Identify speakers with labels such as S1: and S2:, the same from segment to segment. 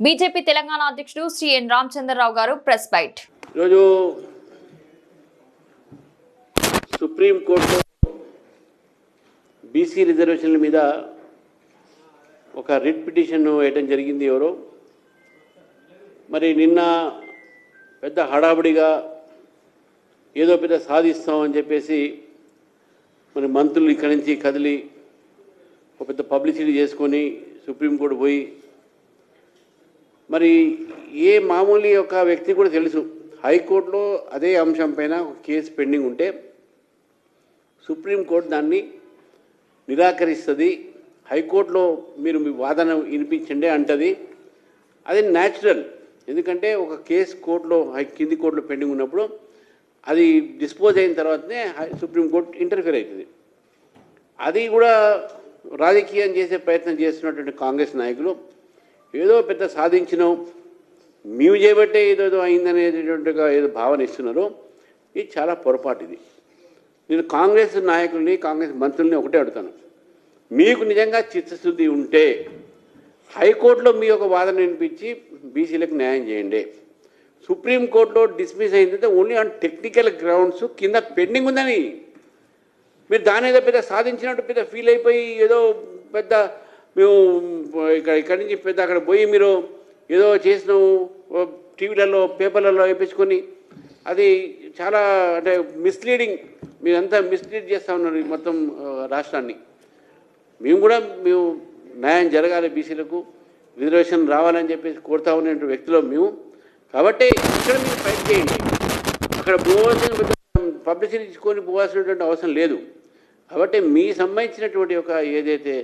S1: BJP Telangana అధ్యక్షుడు Shri N Ramachandra Rao గారు press bite.
S2: ఈరోజు సుప్రీంకోర్టు బీసీ రిజర్వేషన్ల మీద ఒక రిట్ పిటిషన్ వేయటం జరిగింది ఎవరో. మరి నిన్న పెద్ద హడాబడిగా ఏదో పెద్ద సాధిస్తామని చెప్పేసి మరి మంత్రులు ఇక్కడి నుంచి కదిలి ఒక పెద్ద పబ్లిసిటీ చేసుకొని సుప్రీంకోర్టు పోయి మరి ఏ మామూలు ఒక వ్యక్తి కూడా తెలుసు. హైకోర్టులో అదే అంశం పైన ఒక కేసు పెండింగ్ ఉంటే సుప్రీంకోర్టు దాన్ని నిరాకరిస్తుంది. హైకోర్టులో మీరు మీ వాదన వినిపించండి అంటది. అది న్యాచురల్ ఎందుకంటే ఒక కేసు కోర్టులో హై కింది కోర్టులో పెండింగ్ ఉన్నప్పుడు అది డిస్పోజ్ అయిన తర్వాతనే హై- సుప్రీంకోర్టు ఇంటర్ఫియర్ అవుతుంది. అది కూడా రాజకీయం చేసే ప్రయత్నం చేస్తున్నటువంటి కాంగ్రెస్ నాయకులు ఏదో పెద్ద సాధించినాం మేము చేయబట్టే ఏదో ఏదో అయిందనేటటువంటిగా ఏదో భావన ఇస్తున్నారు. ఇది చాలా పొరపాటు ఇది. నేను కాంగ్రెస్ నాయకుల్ని కాంగ్రెస్ మంత్రుల్ని ఒకటే అడుగుతాను. మీకు నిజంగా చిత్తశుద్ధి ఉంటే హైకోర్టులో మీ యొక్క వాదన వినిపించి బీసీలకు న్యాయం చేయండి. సుప్రీంకోర్టులో డిస్మిస్ అయిందంటే ఓన్లీ ఆన్ టెక్నికల్ గ్రౌండ్స్ కింద పెండింగ్ ఉందని. మీరు దాని ఏదో పెద్ద సాధించినట్టు పెద్ద ఫీల్ అయిపోయి ఏదో పెద్ద మేము ఇక్కడ ఇక్కడి నుంచి పెద్ద అక్కడ పోయి మీరు ఏదో చేసినాము టీవీలలో పేపర్లలో వేయించుకొని అది చాలా అంటే మిస్లీడింగ్ మీరంతా మిస్లీడ్ చేస్తూ ఉన్నారు మొత్తం రాష్ట్రాన్ని. మేము కూడా మేము న్యాయం జరగాలి బీసీలకు రిజర్వేషన్ రావాలని చెప్పేసి కోరుతా ఉన్న వ్యక్తులు మేము. కాబట్టి ఇక్కడ మీరు ఫైట్ చేయండి. అక్కడ పోవాల్సిన పబ్లిసిటీ ఇచ్చుకొని పోవాల్సినటువంటి అవసరం లేదు. కాబట్టి మీ సంబంధించినటువంటి ఒక ఏదైతే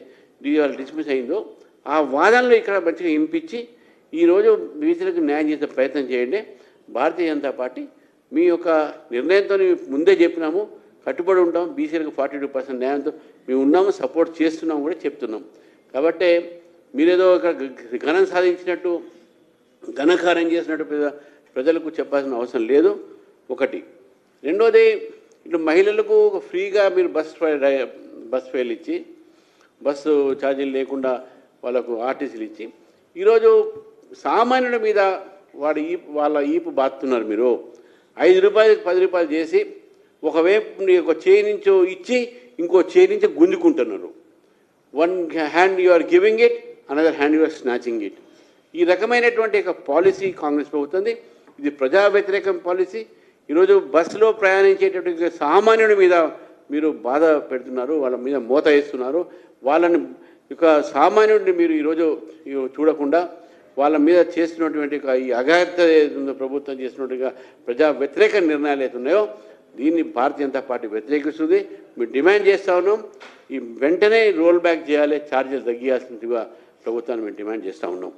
S2: ఇవాళ డిస్మిస్ అయిందో ఆ వాదనలు ఇక్కడ మంచిగా ఇంపించి ఈరోజు బీసీలకు న్యాయం చేసే ప్రయత్నం చేయండి. భారతీయ జనతా పార్టీ మీ యొక్క నిర్ణయంతో ముందే చెప్పినాము కట్టుబడి ఉంటాం బీసీలకు ఫార్టీ టూ పర్సెంట్ న్యాయంతో మేము ఉన్నాము సపోర్ట్ చేస్తున్నాము కూడా చెప్తున్నాం. కాబట్టి మీరేదో ఇక్కడ ఘనం సాధించినట్టు ఘనకారం చేసినట్టు ప్రజ- ప్రజలకు చెప్పాల్సిన అవసరం లేదు. ఒకటి. రెండోది ఇటు మహిళలకు ఒక ఫ్రీగా మీరు బస్ బస్ ఫైల్ ఇచ్చి బస్సు ఛార్జీలు లేకుండా వాళ్ళకు ఆర్టీసీలు ఇచ్చి ఈరోజు సామాన్యుడి మీద వాడి ఈ వాళ్ళ ఈపు బాతున్నారు మీరు. ఐదు రూపాయలు పది రూపాయలు చేసి ఒకవైపు నీ ఒక చేయి నుంచి ఇచ్చి ఇంకో చేయి నుంచి గుంజుకుంటున్నారు. One hand you are giving it another hand you are snatching it ఈ రకమైనటువంటి ఒక పాలసీ కాంగ్రెస్ ప్రభుత్వంది. ఇది ప్రజా వ్యతిరేకం పాలసీ. ఈరోజు బస్సులో ప్రయాణించేటటువంటి సామాన్యుడి మీద మీరు బాధ పెడుతున్నారు వాళ్ళ మీద మోత వేస్తున్నారు. వాళ్ళని ఇక సామాన్యుడిని మీరు ఈరోజు చూడకుండా వాళ్ళ మీద చేస్తున్నటువంటి ఈ అఘాత ఏదైతుందో ప్రభుత్వం చేసినట్టుగా ప్రజా వ్యతిరేక నిర్ణయాలు ఏతున్నాయో దీన్ని భారతీయ జనతా పార్టీ వ్యతిరేకిస్తుంది. మేము డిమాండ్ చేస్తా ఉన్నాం. ఈ వెంటనే రోల్ బ్యాక్ చేయాలి ఛార్జీలు తగ్గియాల్సినట్టుగా ప్రభుత్వాన్ని మేము డిమాండ్ చేస్తూ ఉన్నాం.